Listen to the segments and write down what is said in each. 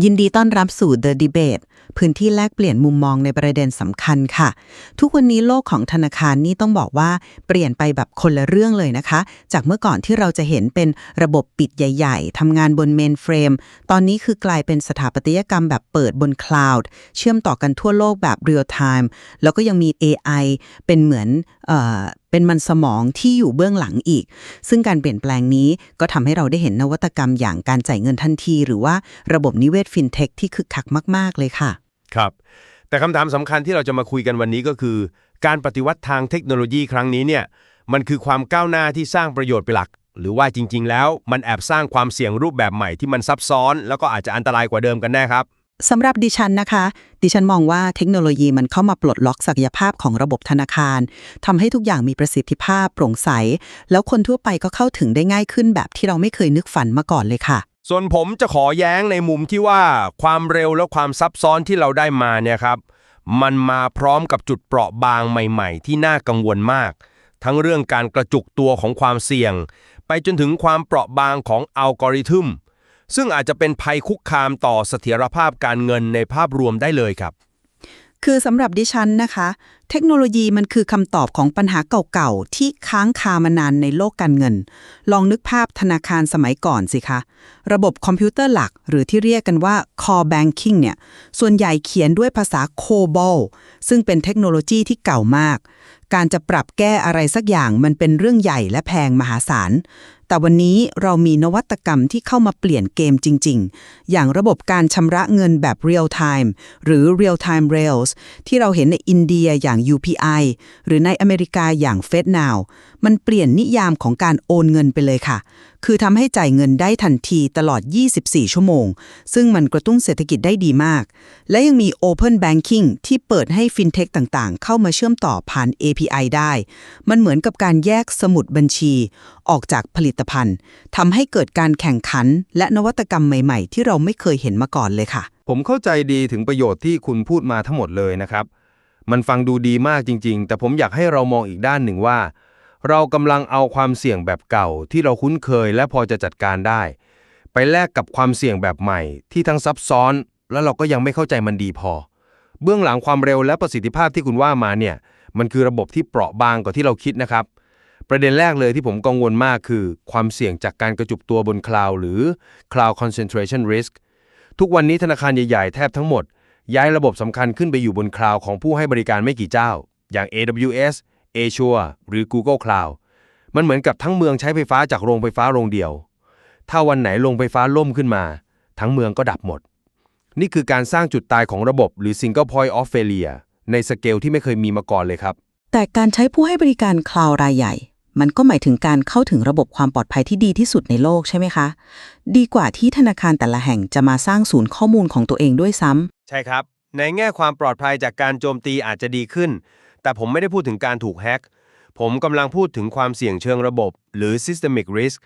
ยินดีต้อนรับสู่ The Debate พื้นที่แลกเปลี่ยนมุมมองในประเด็นสำคัญค่ะ ทุกวันนี้โลกของธนาคารนี่ต้องบอกว่าเปลี่ยนไปแบบคนละเรื่องเลยนะคะ จากเมื่อก่อนที่เราจะเห็นเป็นระบบปิดใหญ่ๆทำงานบนเมนเฟรม ตอนนี้คือกลายเป็นสถาปัตยกรรมแบบเปิดบนคลาวด์เชื่อมต่อกันทั่วโลกแบบเรียลไทม์แล้วก็ยังมี AI เป็นเหมือนเอ เป็นมันสมองที่อยู่เบื้องหลังอีก ซึ่งการเปลี่ยนแปลงนี้ก็ทำให้เราได้เห็นนวัตกรรมอย่างการจ่ายเงินทันที หรือว่าระบบนิเวศฟินเทคที่คึกคักมาก ๆ เลยค่ะ ครับ แต่คำถามสำคัญที่เราจะมาคุยกันวันนี้ก็คือ การปฏิวัติทางเทคโนโลยีครั้งนี้เนี่ยมันคือความก้าวหน้าที่สร้างประโยชน์เป็นหลัก หรือว่าจริง ๆ แล้วมันแอบสร้างความเสี่ยงรูปแบบใหม่ที่มันซับซ้อน แล้วก็อาจจะอันตรายกว่าเดิมกันแน่ครับ สำหรับดิฉันนะคะ ดิฉันมองว่าเทคโนโลยีมันเข้ามาปลดล็อกศักยภาพของระบบธนาคารทำให้ทุกอย่างมีประสิทธิภาพโปร่งใส แล้วคนทั่วไปก็เข้าถึงได้ง่ายขึ้นแบบที่เราไม่เคยนึกฝันมาก่อนเลยค่ะ ส่วนผมจะขอแย้งในมุมที่ว่าความเร็วและความซับซ้อนที่เราได้มาเนี่ยครับ มันมาพร้อมกับจุดเปราะบางใหม่ ๆ ที่น่ากังวลมาก ทั้งเรื่องการกระจุกตัวของความเสี่ยง ไปจนถึงความเปราะบางของอัลกอริทึม ซึ่งอาจจะเป็นภัยคุกคามต่อเสถียรภาพการเงินในภาพรวมได้เลยครับ คือสำหรับดิฉันนะคะ เทคโนโลยีมันคือคำตอบของปัญหาเก่าๆ ที่ค้างคามานานในโลกการเงิน ลองนึกภาพธนาคารสมัยก่อนสิคะ ระบบคอมพิวเตอร์หลัก หรือที่เรียกกันว่า core banking เนี่ย ส่วนใหญ่เขียนด้วยภาษา COBOL ซึ่งเป็นเทคโนโลยีที่เก่ามาก การจะปรับแก้อะไรสักอย่างมันเป็นเรื่องใหญ่และแพงมหาศาล แต่วันนี้เรามีนวัตกรรมที่เข้ามาเปลี่ยนเกมจริง ๆ อย่างระบบการชำระเงินแบบ real time หรือ real time rails ที่เราเห็นในอินเดียอย่าง UPI หรือในอเมริกาอย่าง FedNow มันเปลี่ยนนิยามของการโอนเงินไปเลยค่ะ คือทำให้จ่ายเงินได้ทันทีตลอด 24 ชั่วโมง ซึ่งมันกระตุ้นเศรษฐกิจได้ดีมาก และยังมี Open Banking ที่เปิดให้ฟินเทคต่างๆ เข้ามาเชื่อมต่อผ่าน API ได้ มันเหมือนกับการแยกสมุดบัญชี ออกจากผลิตภัณฑ์ทำให้เกิดการแข่งขัน และนวัตกรรมใหม่ ๆ ที่เราไม่เคยเห็นมาก่อนเลยค่ะ ผมเข้าใจดีถึงประโยชน์ที่คุณพูดมาทั้งหมดเลยนะครับ มันฟังดูดีมากจริง ๆ แต่ผมอยากให้เรามองอีกด้านหนึ่งว่า เรากำลังเอาความเสี่ยงแบบเก่าที่เราคุ้นเคยและพอจะจัดการได้ ไปแลกกับความเสี่ยงแบบใหม่ ที่ทั้งซับซ้อน และเราก็ยังไม่เข้าใจมันดีพอ เบื้องหลังความเร็วและประสิทธิภาพที่คุณว่ามาเนี่ยมันคือระบบที่เปราะบางกว่าที่เราคิดนะครับ ประเด็นแรกเลยที่ผมกังวลมากคือ ความเสี่ยงจากการกระจุกตัวบนคลาวหรือ cloud concentration risk ทุกวันนี้ธนาคารใหญ่ๆ แทบทั้งหมด ย้ายระบบสำคัญขึ้นไปอยู่บนคลาวด์ของผู้ให้บริการไม่กี่เจ้า อย่าง AWS Azure หรือ Google Cloud มันเหมือนกับทั้งเมืองใช้ไฟฟ้าจากโรงไฟฟ้าโรงเดียว ถ้าวันไหนโรงไฟฟ้าล่มขึ้นมา ทั้งเมืองก็ดับหมด นี่คือการสร้างจุดตายของระบบหรือ single point of failure ในสเกลที่ไม่เคยมีมาก่อนเลยครับ แต่การใช้ผู้ให้บริการคลาวด์รายใหญ่ มันก็หมายถึงการเข้าถึงระบบความปลอดภัยที่ดีที่สุดในโลกใช่ไหมคะ ดีกว่าที่ธนาคารแต่ละแห่งจะมาสร้างศูนย์ข้อมูลของตัวเองด้วยซ้ำ ใช่ครับ ในแง่ความปลอดภัยจากการโจมตีอาจจะดีขึ้น แต่ผมไม่ได้พูดถึงการถูกแฮ็ก ผมกำลังพูดถึงความเสี่ยงเชิงระบบ หรือ systemic risk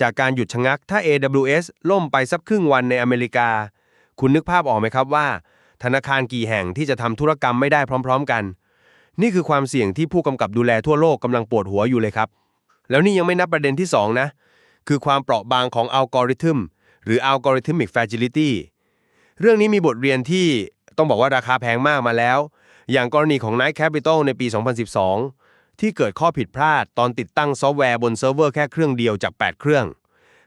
จากการหยุดชะงักถ้า AWS ล่มไปสักครึ่งวันในอเมริกา คุณนึกภาพออกไหมครับว่า ธนาคารกี่แห่งที่จะทำธุรกรรมไม่ได้พร้อม ๆ กัน นี่คือความเสี่ยงที่ผู้กำกับดูแลทั่วโลกกำลังปวดหัวอยู่เลยครับ แล้วนี่ยังไม่นับประเด็นที่ 2 นะ คือความเปราะบางของอัลกอริทึมหรือ algorithmic fragility เรื่องนี้มีบทเรียนที่ต้องบอกว่าราคาแพงมากมาแล้ว อย่างกรณีของ Night Capital ในปี 2012 ที่เกิดข้อผิดพลาดตอนติดตั้งซอฟต์แวร์บนเซิร์ฟเวอร์แค่เครื่องเดียวจาก 8 เครื่อง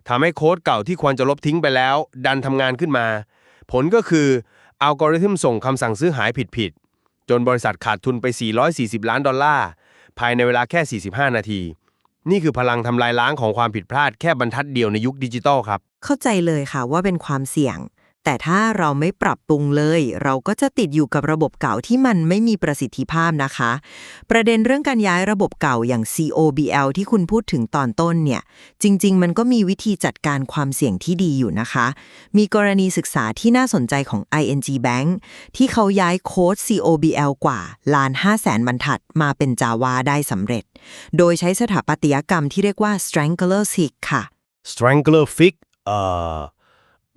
ทำให้โค้ดเก่าที่ควรจะลบทิ้งไปแล้ว ดันทำงานขึ้นมา ผลก็คืออัลกอริทึมส่งคำสั่งซื้อหายผิดๆจนบริษัทขาดทุนไป 440 ล้านดอลลาร์ภายในเวลาแค่ 45 นาที นี่คือพลังทำลายล้างของความผิดพลาดแค่บรรทัดเดียวในยุคดิจิตอลครับ เข้าใจเลยค่ะว่าเป็นความเสี่ยง แต่ถ้าเราไม่ปรับปรุงเลย เราก็จะติดอยู่กับระบบเก่าที่มันไม่มีประสิทธิภาพนะคะ ประเด็นเรื่องการย้ายระบบเก่าอย่าง COBL ที่คุณพูดถึงตอนต้นเนี่ย จริง ๆ มันก็มีวิธีจัดการความเสี่ยงที่ดีอยู่นะคะ มีกรณีศึกษาที่น่าสนใจของ ING Bank ที่เขาย้ายโค้ด COBL กว่าล้าน5แสนบรรทัดมาเป็น Java ได้สำเร็จ โดยใช้สถาปัตยกรรมที่เรียกว่า Strangler SIG ค่ะ Strangler Fix เอ่อ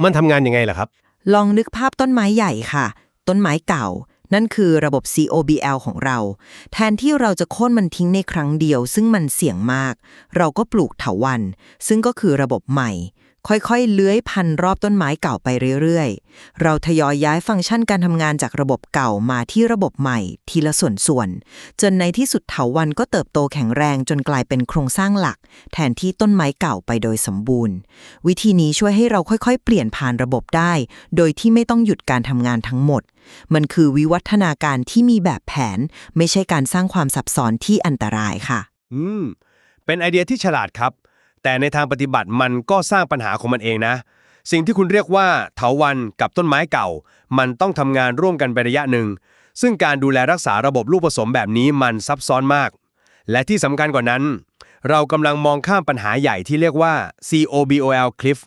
มันทำงานยังไงล่ะครับ ลองนึกภาพต้นไม้ใหญ่ค่ะ ต้นไม้เก่า นั่นคือระบบ COBL ของเรา แทนที่เราจะโค่นมันทิ้งในครั้งเดียว ซึ่งมันเสี่ยงมาก เราก็ปลูกเถาวัน ซึ่งก็คือระบบใหม่ ค่อยๆ เลื้อยพันรอบต้นไม้เก่าไปเรื่อยๆ เราทยอยย้ายฟังก์ชันการทำงานจากระบบเก่ามาที่ระบบใหม่ ทีละส่วนๆ จนในที่สุดเถาวันก็เติบโตแข็งแรงจนกลายเป็นโครงสร้างหลัก แทนที่ต้นไม้เก่าไปโดยสมบูรณ์ วิธีนี้ช่วยให้เราค่อยๆ เปลี่ยนผ่านระบบได้ โดยที่ไม่ต้องหยุดการทำงานทั้งหมด มันคือวิวัฒนาการที่มีแบบแผน ไม่ใช่การสร้างความซับซ้อนที่อันตรายค่ะ อืม เป็นไอเดียที่ฉลาดครับ แต่ในทางปฏิบัติมันก็สร้างปัญหาของมันเองนะ สิ่งที่คุณเรียกว่าเถาวันกับต้นไม้เก่า มันต้องทำงานร่วมกันไประยะหนึ่ง ซึ่งการดูแลรักษาระบบลูกผสมแบบนี้มันซับซ้อนมาก และที่สำคัญกว่านั้น เรากำลังมองข้ามปัญหาใหญ่ที่เรียกว่า COBOL cliff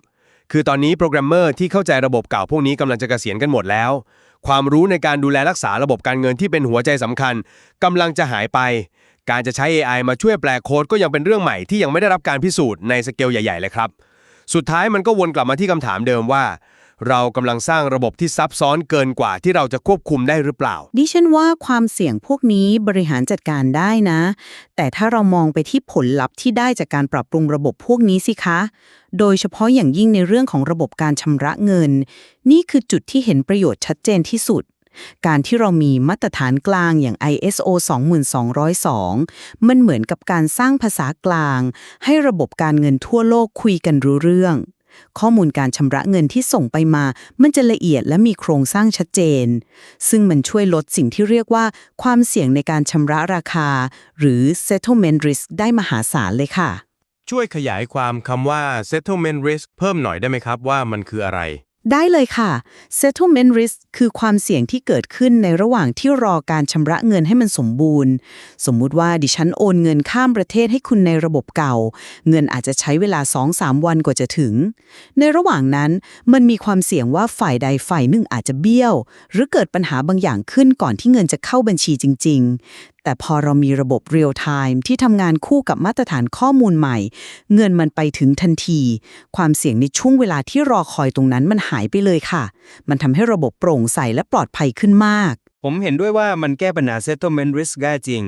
คือตอนนี้โปรแกรมเมอร์ที่เข้าใจระบบเก่าพวกนี้กำลังจะเกษียณกันหมดแล้ว ความรู้ในการดูแลรักษาระบบการเงินที่เป็นหัวใจสำคัญกำลังจะหายไป การจะใช้ AI มาช่วยแปลโค้ดก็ยังเป็นเรื่องใหม่ที่ยังไม่ได้รับการพิสูจน์ในสเกลใหญ่ ๆ เลยครับ สุดท้ายมันก็วนกลับมาที่คำถามเดิมว่า เรากำลังสร้างระบบที่ซับซ้อนเกินกว่าที่เราจะควบคุมได้หรือเปล่า ดิฉันว่าความเสี่ยงพวกนี้บริหารจัดการได้นะ แต่ถ้าเรามองไปที่ผลลัพธ์ที่ได้จากการปรับปรุงระบบพวกนี้สิคะ โดยเฉพาะอย่างยิ่งในเรื่องของระบบการชำระเงิน นี่คือจุดที่เห็นประโยชน์ชัดเจนที่สุดการที่เรามีมาตรฐานกลางอย่าง ISO 2202 มันเหมือนกับการสร้างภาษากลาง ให้ระบบการเงินทั่วโลกคุยกันรู้เรื่อง ข้อมูลการชำระเงินที่ส่งไปมา มันจะละเอียดและมีโครงสร้างชัดเจน ซึ่งมันช่วยลดสิ่งที่เรียกว่า ความเสี่ยงในการชำระราคา หรือ settlement risk ได้มหาศาลเลยค่ะ ช่วยขยายความคำว่า settlement risk เพิ่มหน่อยได้ไหมครับว่ามันคืออะไร ได้เลยค่ะ settlement risk คือความเสี่ยงที่เกิดขึ้นในระหว่างที่รอการชำระเงินให้มันสมบูรณ์ สมมุติว่าดิฉันโอนเงินข้ามประเทศให้คุณในระบบเก่า เงินอาจจะใช้เวลา 2-3 วันกว่าจะถึง ในระหว่างนั้นมันมีความเสี่ยงว่าฝ่ายใดฝ่ายหนึ่งอาจจะเบี้ยว หรือเกิดปัญหาบางอย่างขึ้นก่อนที่เงินจะเข้าบัญชีจริง แต่พอเรามีระบบ real time ที่ทำงานคู่กับมาตรฐานข้อมูลใหม่ เงินมันไปถึงทันที ความเสี่ยงในช่วงเวลาที่รอคอยตรงนั้นมันหายไปเลยค่ะ มันทำให้ระบบโปร่งใสและปลอดภัยขึ้นมาก ผมเห็นด้วยว่ามันแก้ปัญหา settlement risk ได้จริง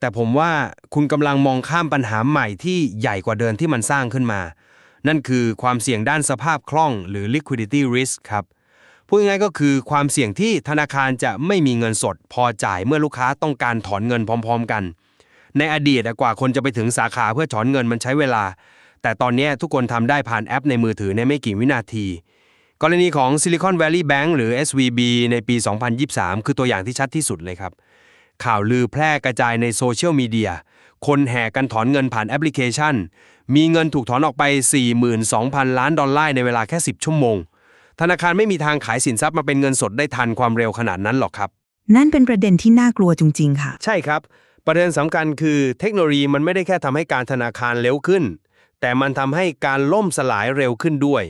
แต่ผมว่าคุณกำลังมองข้ามปัญหาใหม่ที่ใหญ่กว่าเดิมที่มันสร้างขึ้นมา นั่นคือความเสี่ยงด้านสภาพคล่อง หรือ liquidity risk ครับ พูดง่ายๆก็คือความเสี่ยงที่ธนาคารจะไม่มีเงินสด พอจ่ายเมื่อลูกค้าต้องการถอนเงินพร้อม ๆ กัน ในอดีตกว่าคนจะไปถึงสาขาเพื่อถอนเงินมันใช้เวลา แต่ตอนนี้ทุกคนทำได้ผ่านแอปในมือถือในไม่กี่วินาที กรณีของ Silicon Valley Bank หรือ SVB ในปี 2023 คือตัวอย่างที่ชัดที่สุดเลยครับ ข่าวลือแพร่กระจายในโซเชียลมีเดียคนแห่กันถอนเงินผ่านแอปพลิเคชัน มีเงินถูกถอนออกไป 42,000 ล้านดอลลาร์ในเวลาแค่ 10 ชั่วโมง ธนาคารไม่มีทางขายสินทรัพย์มาเป็นเงินสดได้ทันความเร็วขนาดนั้นหรอกครับ นั่นเป็นประเด็นที่น่ากลัวจริง ๆ ค่ะ ใช่ครับ ประเด็นสำคัญคือเทคโนโลยีมันไม่ได้แค่ทำให้การธนาคารเร็วขึ้น แต่มันทำให้การล่มสลายเร็วขึ้นด้วย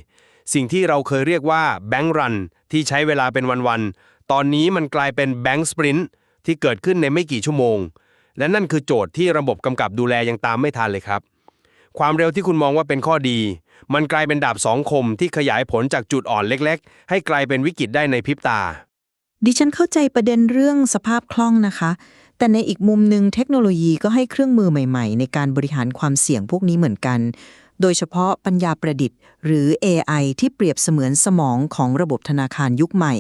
สิ่งที่เราเคยเรียกว่าแบง k ์รันที่ใช้เวลาเป็นวันๆตอนนี้มันกลายเป็นแบง k ์สปรินต์ที่เกิดขึ้นในไม่กี่ชั่วโมง และนั่นคือโจทย์ที่ระบบกำกับดูแลยังตามไม่ทันเลยครับ ความเร็วที่คุณมองว่าเป็นข้อดี มันกลายเป็นดาบสองคมที่ขยายผลจากจุดอ่อนเล็ก ๆ ให้กลายเป็นวิกฤตได้ในพริบตา ดิฉันเข้าใจประเด็นเรื่องสภาพคล่องนะคะ แต่ในอีกมุมหนึ่งเทคโนโลยีก็ให้เครื่องมือใหม่ ๆ ในการบริหารความเสี่ยงพวกนี้เหมือนกัน โดยเฉพาะปัญญาประดิษฐ์ หรือ AI ที่เปรียบเสมือนสมองของระบบธนาคารยุคใหม่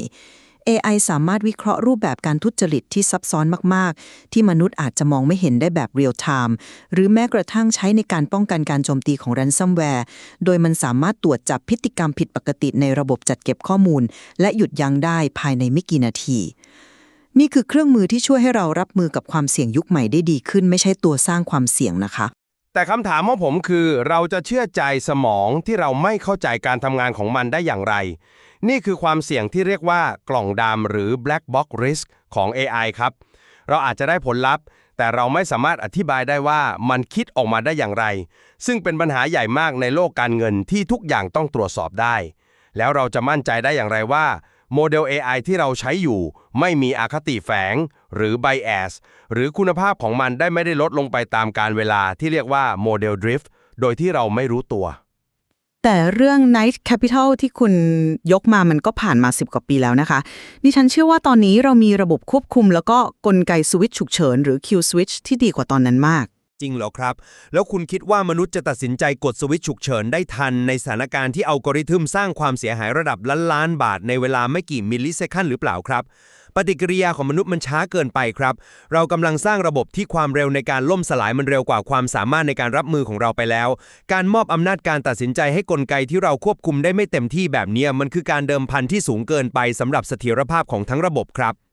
AI สามารถวิเคราะห์รูปแบบการทุจริตที่ซับซ้อนมาก ๆ ที่มนุษย์อาจจะมองไม่เห็นได้แบบเรียลไทม์หรือแม้กระทั่งใช้ในการป้องกันการโจมตีของ ransomware โดยมันสามารถตรวจจับพฤติกรรมผิดปกติในระบบจัดเก็บข้อมูล และหยุดยั้งได้ภายในไม่กี่นาที นี่คือเครื่องมือที่ช่วยให้เรารับมือกับความเสี่ยงยุคใหม่ได้ดีขึ้น ไม่ใช่ตัวสร้างความเสี่ยงนะคะแต่คำถามของผมคือเราจะเชื่อใจสมองที่เราไม่เข้าใจการทำงานของมันได้อย่างไร นี่คือความเสี่ยงที่เรียกว่ากล่องดำหรือ black box risk ของ AI ครับ เราอาจจะได้ผลลัพธ์ แต่เราไม่สามารถอธิบายได้ว่ามันคิดออกมาได้อย่างไร ซึ่งเป็นปัญหาใหญ่มากในโลกการเงินที่ทุกอย่างต้องตรวจสอบได้ แล้วเราจะมั่นใจได้อย่างไรว่าโมเดล AI ที่เราใช้อยู่ ไม่มีอคติแฝง หรือ bias หรือคุณภาพของมันได้ไม่ได้ลดลงไปตามการเวลาที่เรียกว่าโมเดล drift โดยที่เราไม่รู้ตัว แต่เรื่อง Night Capital ที่คุณยกมามันก็ผ่านมา 10 กว่าปีแล้วนะคะ ดิฉันเชื่อว่าตอนนี้เรามีระบบควบคุม แล้วก็กลไกสวิตช์ฉุกเฉิน หรือ Q switch ที่ดีกว่าตอนนั้นมาก จริงเหรอครับ แล้วคุณคิดว่ามนุษย์จะตัดสินใจกดสวิตช์ฉุกเฉินได้ทันในสถานการณ์ที่อัลกอริทึมสร้างความเสียหายระดับล้านล้านบาทในเวลาไม่กี่มิลลิเซคันหรือเปล่าครับ ปฏิกิริยาของมนุษย์มันช้าเกินไปครับ เรากำลังสร้างระบบที่ความเร็วในการล่มสลายมันเร็วกว่าความสามารถในการรับมือของเราไปแล้ว การมอบอำนาจการตัดสินใจให้กลไกที่เราควบคุมได้ไม่เต็มที่แบบนี้มันคือการเดิมพันที่สูงเกินไปสำหรับเสถียรภาพของทั้งระบบครับ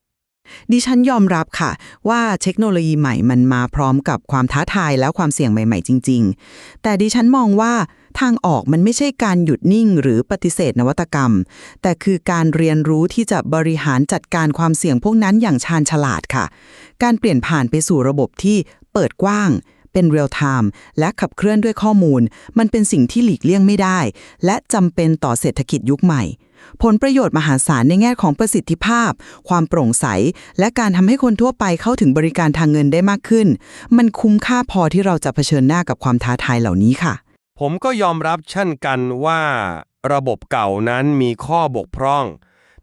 ดิฉันยอมรับค่ะ ว่าเทคโนโลยีใหม่มันมาพร้อมกับความท้าทายและความเสี่ยงใหม่ ๆ จริง ๆ แต่ดิฉันมองว่าทางออกมันไม่ใช่การหยุดนิ่งหรือปฏิเสธนวัตกรรม แต่คือการเรียนรู้ที่จะบริหารจัดการความเสี่ยงพวกนั้นอย่างชาญฉลาดค่ะ การเปลี่ยนผ่านไปสู่ระบบที่เปิดกว้าง เป็นเรียลไทม์และขับเคลื่อนด้วยข้อมูล มันเป็นสิ่งที่หลีกเลี่ยงไม่ได้ และจำเป็นต่อเศรษฐกิจยุคใหม่ ผลประโยชน์มหาศาลในแง่ของประสิทธิภาพ ความโปร่งใส และการทำให้คนทั่วไปเข้าถึงบริการทางเงินได้มากขึ้น มันคุ้มค่าพอที่เราจะเผชิญหน้ากับความท้าทายเหล่านี้ค่ะ ผมก็ยอมรับเช่นกันว่าระบบเก่านั้นมีข้อบกพร่อง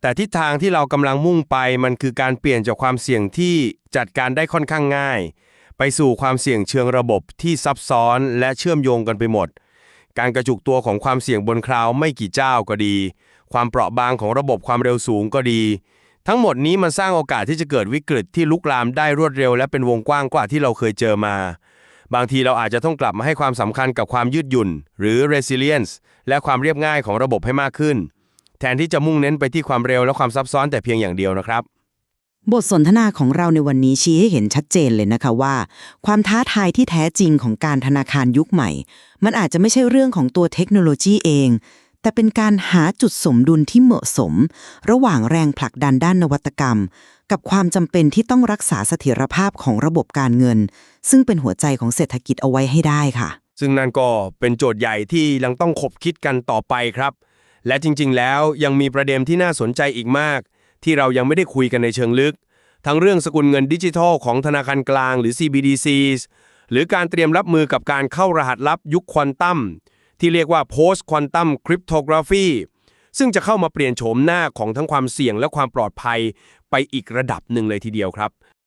แต่ทิศทางที่เรากำลังมุ่งไปมันคือการเปลี่ยนจากความเสี่ยงที่จัดการได้ค่อนข้างง่าย ไปสู่ความเสี่ยงเชิงระบบที่ซับซ้อนและเชื่อมโยงกันไปหมด การกระจุกตัวของความเสี่ยงบนคลาวไม่กี่เจ้าก็ดี ความเปราะบางของระบบความเร็วสูงก็ดี ทั้งหมดนี้มันสร้างโอกาสที่จะเกิดวิกฤตที่ลุกลามได้รวดเร็ว และเป็นวงกว้างกว่าที่เราเคยเจอมา บางทีเราอาจจะต้องกลับมาให้ความสำคัญกับความยืดหยุ่น หรือ resilience และความเรียบง่ายของระบบให้มากขึ้น แทนที่จะมุ่งเน้นไปที่ความเร็วและความซับซ้อนแต่เพียงอย่างเดียวนะครับบทสนทนาของเราในวันนี้ชี้ให้เห็นชัดเจนเลยนะคะว่า ความท้าทายที่แท้จริงของการธนาคารยุคใหม่ มันอาจจะไม่ใช่เรื่องของตัวเทคโนโลยีเอง แต่เป็นการหาจุดสมดุลที่เหมาะสม ระหว่างแรงผลักดันด้านนวัตกรรม กับความจำเป็นที่ต้องรักษาเสถียรภาพของระบบการเงิน ซึ่งเป็นหัวใจของเศรษฐกิจเอาไว้ให้ได้ค่ะ ซึ่งนั่นก็เป็นโจทย์ใหญ่ที่ยังต้องขบคิดกันต่อไปครับ และจริง ๆ แล้วยังมีประเด็นที่น่าสนใจอีกมาก ที่เรายังไม่ได้คุยกันในเชิงลึก ทั้งเรื่องสกุลเงินดิจิทัลของธนาคารกลางหรือ CBDCs หรือการเตรียมรับมือกับการเข้ารหัสลับยุคควอนตัม ที่เรียกว่า post quantum cryptography ซึ่งจะเข้ามาเปลี่ยนโฉมหน้าของทั้งความเสี่ยงและความปลอดภัยไปอีกระดับหนึ่งเลยทีเดียวครับ